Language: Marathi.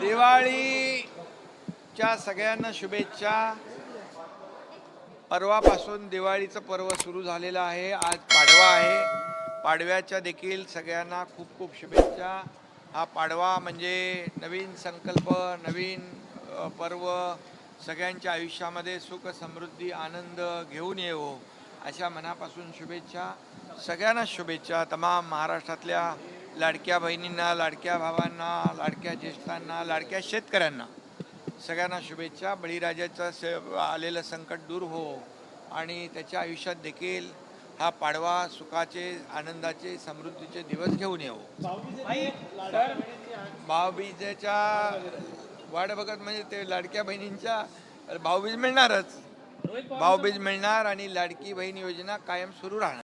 दिवाळीच्या सगळ्यांना शुभेच्छा. परवापासून दिवाळीचं पर्व सुरू झालेलं आहे. आज पाडवा आहे. पाडव्याच्या देखील सगळ्यांना खूप खूप शुभेच्छा. हा पाडवा म्हणजे नवीन संकल्प नवीन पर्व सगळ्यांच्या आयुष्यामध्ये सुख समृद्धी आनंद घेऊन येवो अशा मनापासून शुभेच्छा. सगळ्यांना शुभेच्छा. तमाम महाराष्ट्रातल्या लाडक्या बहिणींना लाडक्या भावांना लाडक्या ज्येष्ठांना लाडक्या शेतकऱ्यांना सगळ्यांना शुभेच्छा. बळीराजाचं स आलेलं संकट दूर हो आणि त्याच्या आयुष्यात देखील हा पाडवा सुखाचे आनंदाचे समृद्धीचे दिवस घेऊन येऊ भाऊबीजेच्या वाट बघत म्हणजे ते लाडक्या बहिणींच्या भाऊबीज मिळणारच. भाऊबीज मिळणार आणि लाडकी बहीण योजना कायम सुरू राहणार.